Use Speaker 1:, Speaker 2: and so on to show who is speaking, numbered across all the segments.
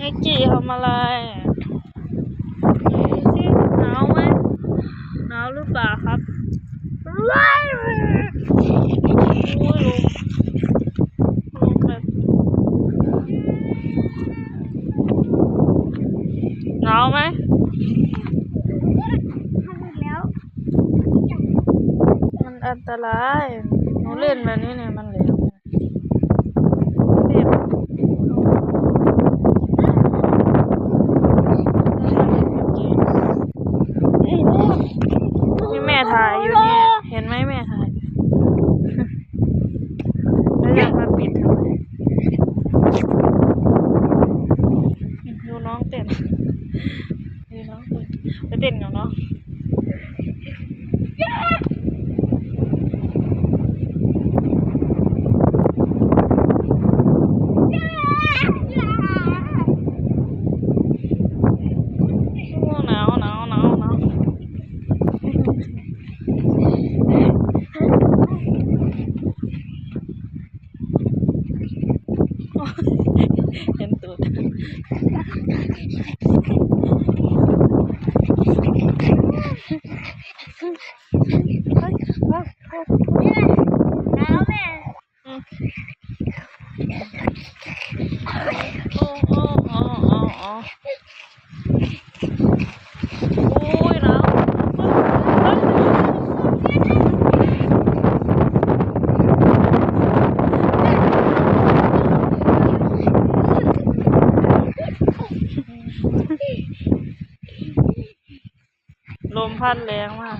Speaker 1: นิกกี้ทำอะไรดูสิหนาวไหมหนาวหรือเปล่าครับว้ายโอ้ยลมลมแบบหนาวไหม
Speaker 2: แล้ว
Speaker 1: มันอันตรายหนูเล่นแบบนี้เนี่ยมัน ปะน้ำแม่โอ้โหโอ้โหโอ้โหโอ้ยน้ำลมพัดแรงมาก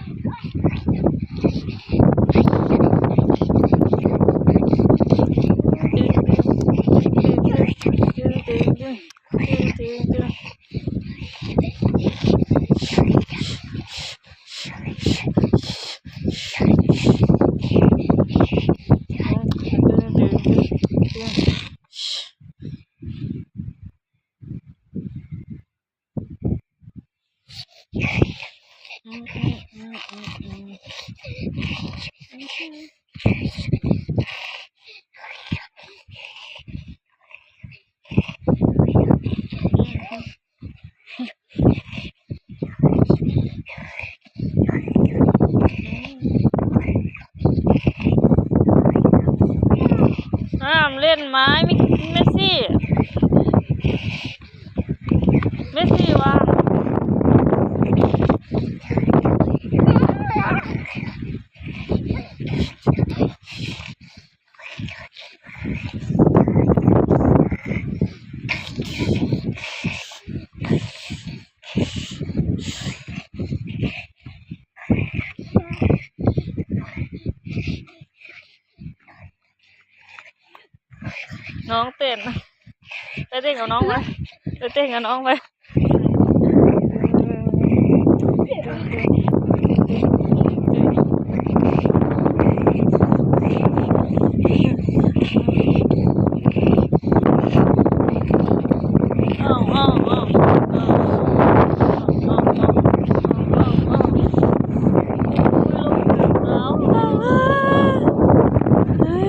Speaker 1: Yeah. น้องเต้นไปเต้นกับน้องไปไปเต้นกับน้องไป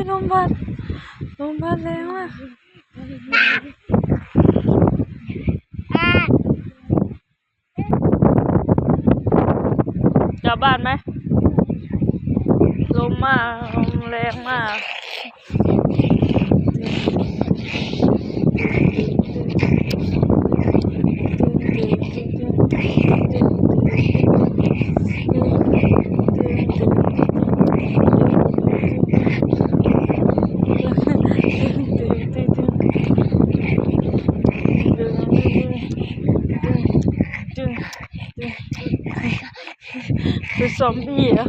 Speaker 1: ลมบัด ลมพัดแรงมาก
Speaker 2: อะ
Speaker 1: กลับบ้านไหมลมมากลมแรงมาก ซอมบี้อะ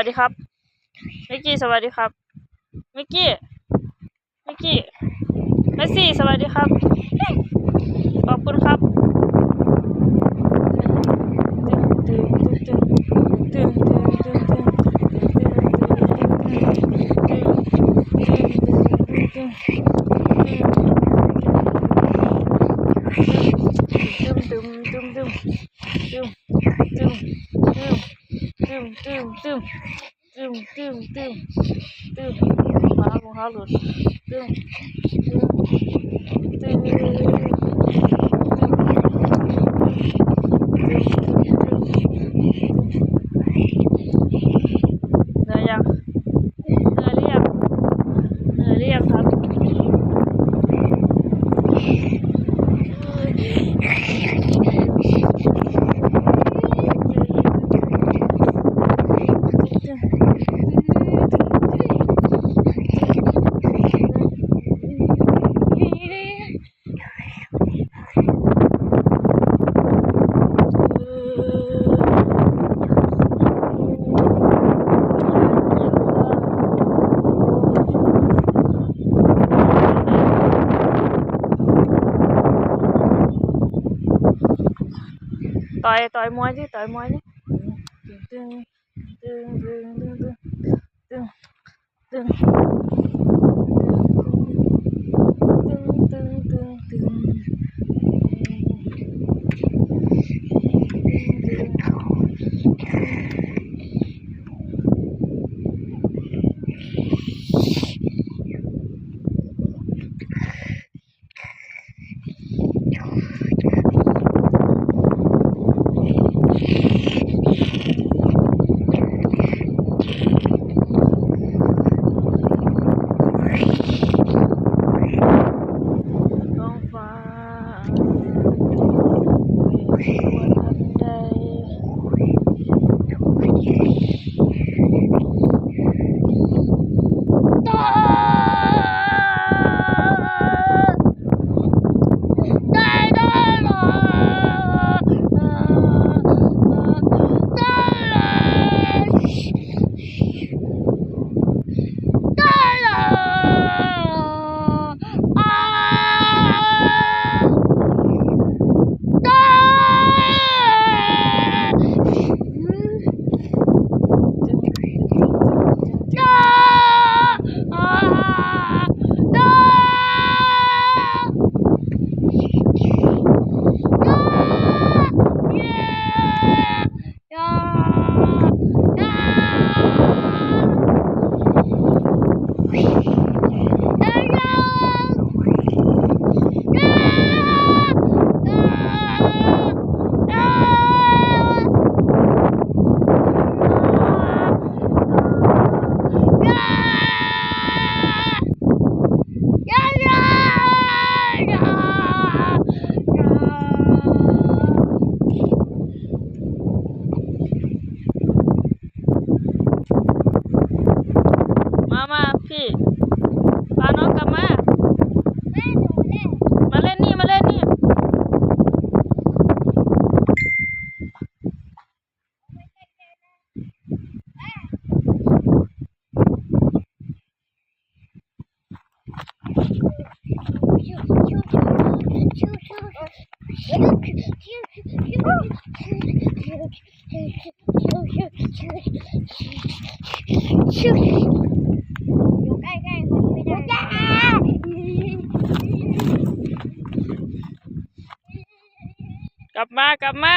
Speaker 1: วัสดีครับมิกกี้สวัสดีครับมิกกี้มิกกี้เมสซี่สวัสดีครับขอบคุณครับ tüm tüm tüm tüm tüm. Bana bu halur. Tüm tüm tüm. তয় ময় যে তয় ময় যে dun dun dun dun dun dun dun อยู่ใกล้
Speaker 2: ๆคนไม่ได้
Speaker 1: กลับมากลับมา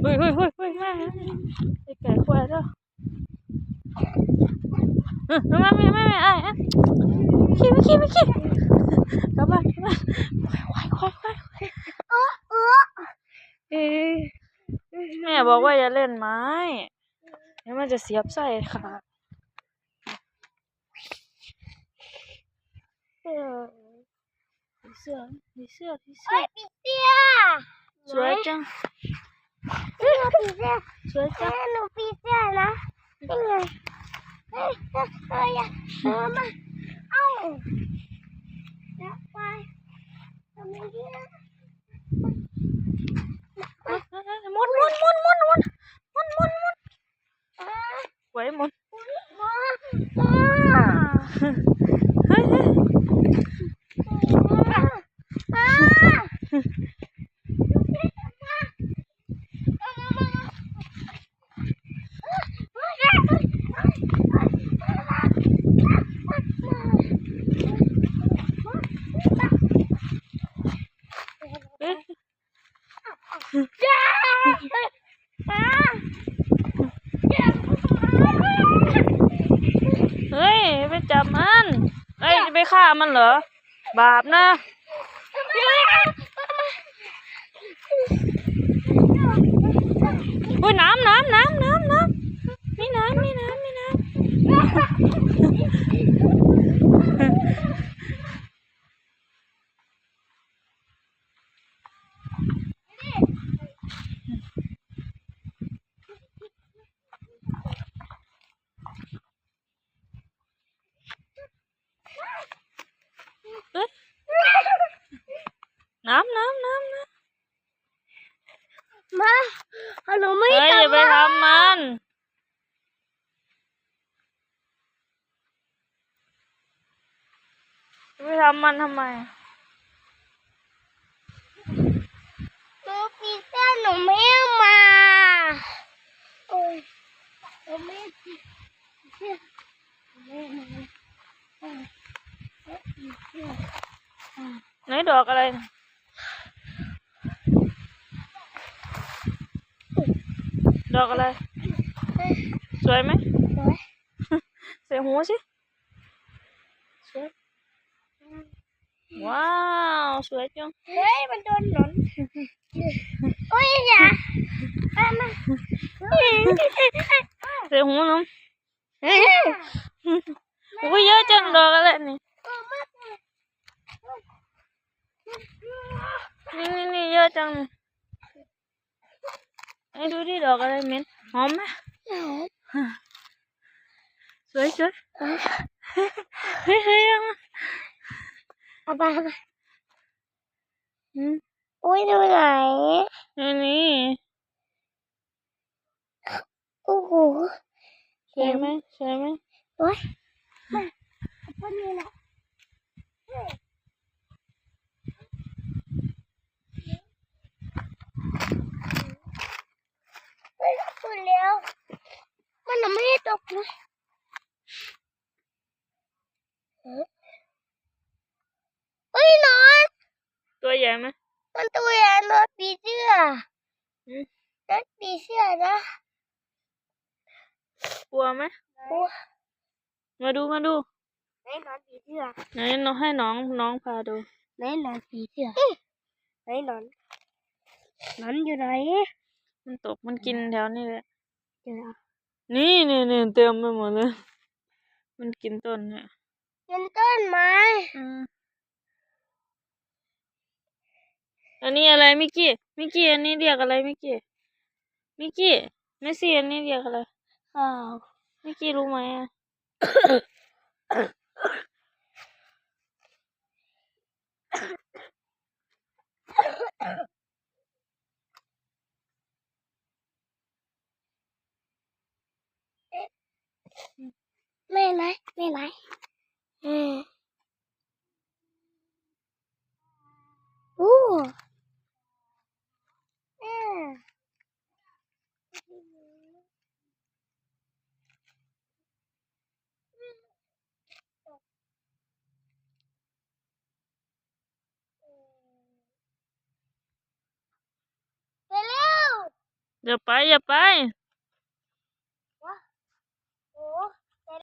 Speaker 1: เฮ้ยเฮ้ยเฮ้ยเฮ้ยมาไอ้ไก่ควายแล้ว เออมาไม่ไม่ไม่ไอ้ไอ้ขี้ไม่ขี้ไม่ขี้กลับบ้านกลับบ้านควายควายควายควายเอ๊ะแม่บอกว่าอย่าเล่นไม้เดี๋ยวมันจะเสียบไส้ค่ะ
Speaker 2: เออ
Speaker 1: ผีเสื้อผีเสื้อผีเสื้
Speaker 2: เอ้
Speaker 1: อย
Speaker 2: ปีเสื้อ
Speaker 1: สวยจัง
Speaker 2: เฮ้ยหนูปีเสื้อ
Speaker 1: สวย
Speaker 2: เอ้
Speaker 1: จัง
Speaker 2: ยหนูปีเสื้อนะนี่ไงเฮ้ยเฮ้ยเมั
Speaker 1: นเหรอ บาปนะอุ้ยน้ำน้ำน้ำน้ำน้ำมีน้ำมีน้ำมีน้ำเอ้ย น้ำน้ำน้ำน้ำ
Speaker 2: มาหนูไม่
Speaker 1: เฮ้ยอย่าไป
Speaker 2: ทำ
Speaker 1: ทำมันอย่าไปทำมันทำไม
Speaker 2: หนูปีเสื้อหนูไม่เอามาโอ้ยหนูไม่ปีเสื้อหนูไม่เอามาเออหนูปีเสื้อ
Speaker 1: ไหนดอกอะไรน่ะ ดอกอะไรสวยไหม
Speaker 2: สวย
Speaker 1: ใส่หูสิสวยว้าวสวยจัง
Speaker 2: เฮ้ยมันโดนหนอนโอ้ยอย่าเอามา
Speaker 1: ใส่หูน้องอุ้ยเยอะจังดอกอะไรนี่นี่นี่นี่เยอะจัง นี่ไอ้ดูดิดอกอะไรเหม็นหอมไหมสวยสวยเฮ้ยเฮ้ยยัง
Speaker 2: เอาไปเอาไป
Speaker 1: อืม
Speaker 2: อุ้ยดูไหน
Speaker 1: นี่นี่
Speaker 2: โอ้โห
Speaker 1: สวยไหมสวยไหม
Speaker 2: โอ้ยมาคนนี้แหละเฮ้ย สุดแล้ว มันยังไม่ได้ตกเลยเฮ้ยนอน
Speaker 1: ตัวใหญ่ไหม
Speaker 2: มันตัวใหญ่นอนปีเสื้อ
Speaker 1: อืม
Speaker 2: นอนปีเสื้อนะ
Speaker 1: กลัวไหม
Speaker 2: โอ้
Speaker 1: มาดูมาดู
Speaker 2: ไหนนอนปีเสื้อ
Speaker 1: ไหนน้องให้น้องน้องพาดู
Speaker 2: ไหนนอนปีเสื้อไหนนอนนอนอยู่ไหน
Speaker 1: มันตกมันกินแถวนี้แหละ
Speaker 2: เดี๋ยวนะ
Speaker 1: นี่นี่นี่เต็มไปหมดเลย มันกินต้นเนี่ย
Speaker 2: เป็นต้นไม้
Speaker 1: อืมอันนี้อะไรมิกกี้ มิกกี้อันนี้เรียกอะไรมิกกี้ มิกกี้เมสซี่อันนี้เรียกอะไร
Speaker 2: ข้าว
Speaker 1: มิกกี้รู้ไหมอะ
Speaker 2: ไม่ไรไม่ไรอืมโอ้อืมไปเร็ว
Speaker 1: อย่าไปอย่าไป